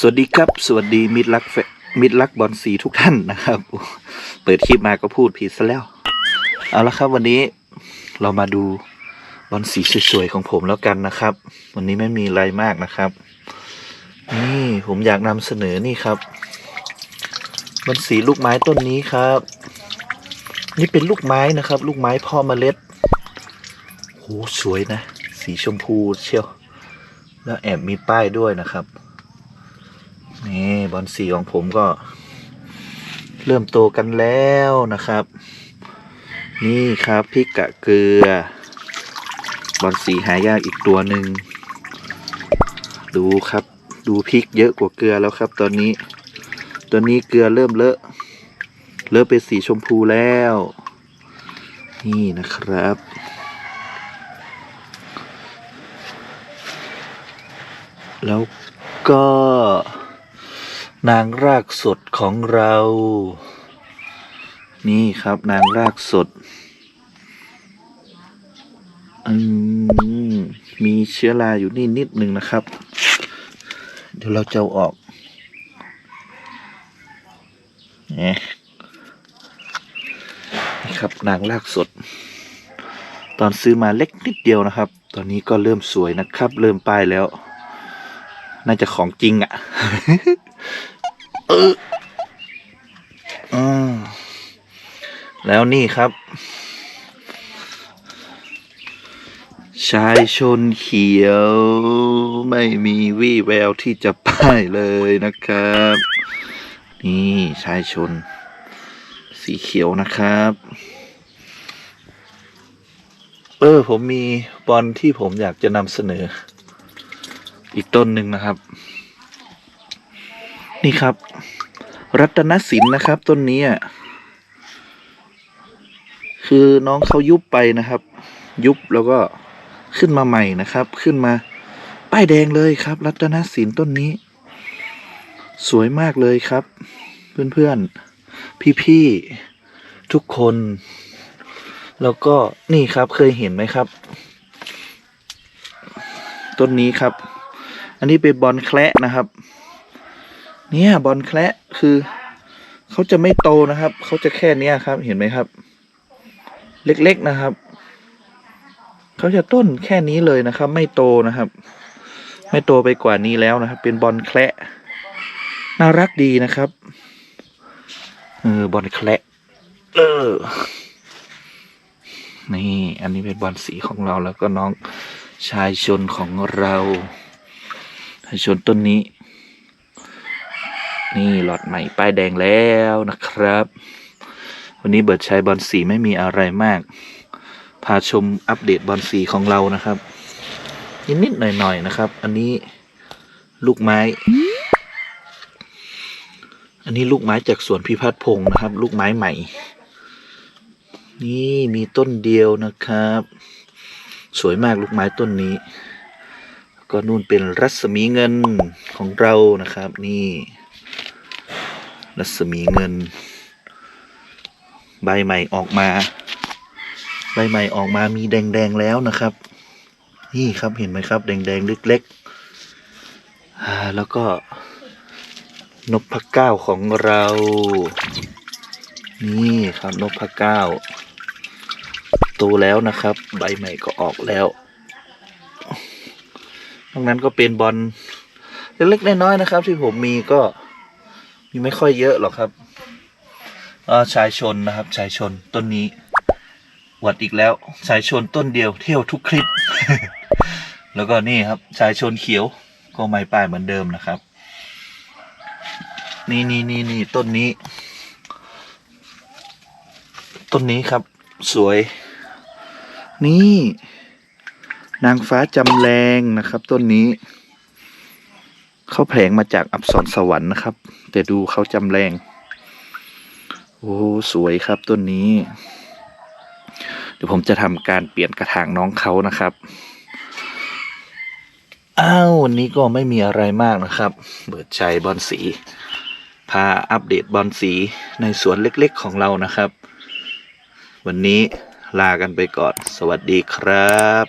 สวัสดีครับสวัสดีมิตรรักมิตรรักบอลสีทุกท่านนะครับ เปิดคลิปมาก็พูดผิดซะแล้ว เอาละครับวันนี้เรามาดูบอลสีสวยๆของผมแล้วกันนะครับ วันนี้ไม่มีอะไรมากนะครับ นี่ผมอยากนำเสนอนี่ครับบอลสีลูกไม้ต้นนี้ครับ นี่เป็นลูกไม้นะครับ ลูกไม้พ่อเมล็ดโหสวยนะ สีชมพูเชียว แล้วแอบมีป้ายด้วยนะครับ นี่บอลสีของผมก็ เริ่มโตกันแล้วนะครับ นี่ครับพริกกะเกลือบอลสีหายากอีกตัวหนึ่งดูครับดูพริกเยอะกว่าเกลือแล้วครับ ตอนนี้ ตัวนี้เกลือเริ่มเลอะเริ่มเป็นสีชมพูแล้ว นี่นะครับ แล้วก็ นางรากสดของเรา นี่ครับนางรากสดมีเชื้อราอยู่นี่นิดหนึ่งนะครับ เดี๋ยวเราจะเอาออกนี่ครับนางรากสด ตอนซื้อมาเล็กนิดเดียวนะครับ ตอนนี้ก็เริ่มสวยนะครับ เริ่มป้ายแล้ว น่าจะของจริงอะ่ะเอออแล้วนี่ครับ ชายชนเขียว ไม่มีวี่แววที่จะป้ายเลยนะครับ นี่ชายชน สีเขียวนะครับ เออ ผมมีบอลที่ผมอยากจะนำเสนอ อีกต้นหนึ่งนะครับ นี่ครับ รัตนศิลป์นะครับ ต้นนี้คือน้องเขายุบไปนะครับ ยุบแล้วก็ขึ้นมาใหม่นะครับ ขึ้นมา ป้ายแดงเลยครับ รัตนศิลป์ต้นนี้ สวยมากเลยครับ เพื่อนๆ พี่ๆ ทุกคน แล้วก็นี่ครับเคยเห็นไหมครับ ต้นนี้ครับ อันนี้เป็นบอลแคละนะครับ เนี่ยบอลแคละคือเขาจะไม่โตนะครับ เขาจะแค่เนี้ยครับ เห็นไหมครับ เล็กๆนะครับ เขาจะต้นแค่นี้เลยนะครับ ไม่โตนะครับ ไม่โตไปกว่านี้แล้วนะครับ เป็นบอลแคละน่ารักดีนะครับ เออบอลแคละเออ นี่ อันนี้เป็นบอลสีของเราแล้วก็น้องชายชนของเรา ชายชนต้นนี้ นี่หลอดใหม่ป้ายแดงแล้วนะครับ วันนี้เบิร์ดชัยบอลสีไม่มีอะไรมาก พาชมอัปเดตบอลสีของเรานะครับ นิดๆหน่อยๆนะครับ อันนี้ลูกไม้ อันนี้ลูกไม้จากสวนพิพัฒน์พงศ์นะครับ ลูกไม้ใหม่ นี่มีต้นเดียวนะครับ สวยมากลูกไม้ต้นนี้ ก็นู่นเป็นรัศมีเงินของเรานะครับ นี่ รัศมีเงิน ใบใหม่ออกมา ใบใหม่ออกมามีแดงๆแล้วนะครับ นี่ครับเห็นไหมครับ แดงๆเล็กๆอ่าแล้วก็นกพเก้าของเรา นี่ครับนกพเก้าโตแล้วนะครับ ใบใหม่ก็ออกแล้ว นอกนั้นก็เป็นบอลเล็กๆน้อยๆนะครับ ที่ผมมีก็มีไม่ค่อยเยอะหรอกครับอ่าชายชนนะครับชายชนต้นนี้หวัดอีกแล้วชายชนต้นเดียวเที่ยวทุกคลิป แล้วก็นี่ครับชายชนเขียวก็ไม้ป้ายเหมือนเดิมนะครับ นี่นี่นี่นี่ต้นนี้ ต้นนี้ครับสวย นี่ นางฟ้าจำแรงนะครับ ต้นนี้เขาแผลงมาจากอับสรสวรรค์นะครับ แต่ดูเขาจำแรง โอ้สวยครับต้นนี้ เดี๋ยวผมจะทำการเปลี่ยนกระถางน้องเขานะครับอ้าววันนี้ก็ไม่มีอะไรมากนะครับ เบิดใจบอลสี พาอัปเดตบอลสีในสวนเล็กๆของเรานะครับ วันนี้ลากันไปก่อน สวัสดีครับ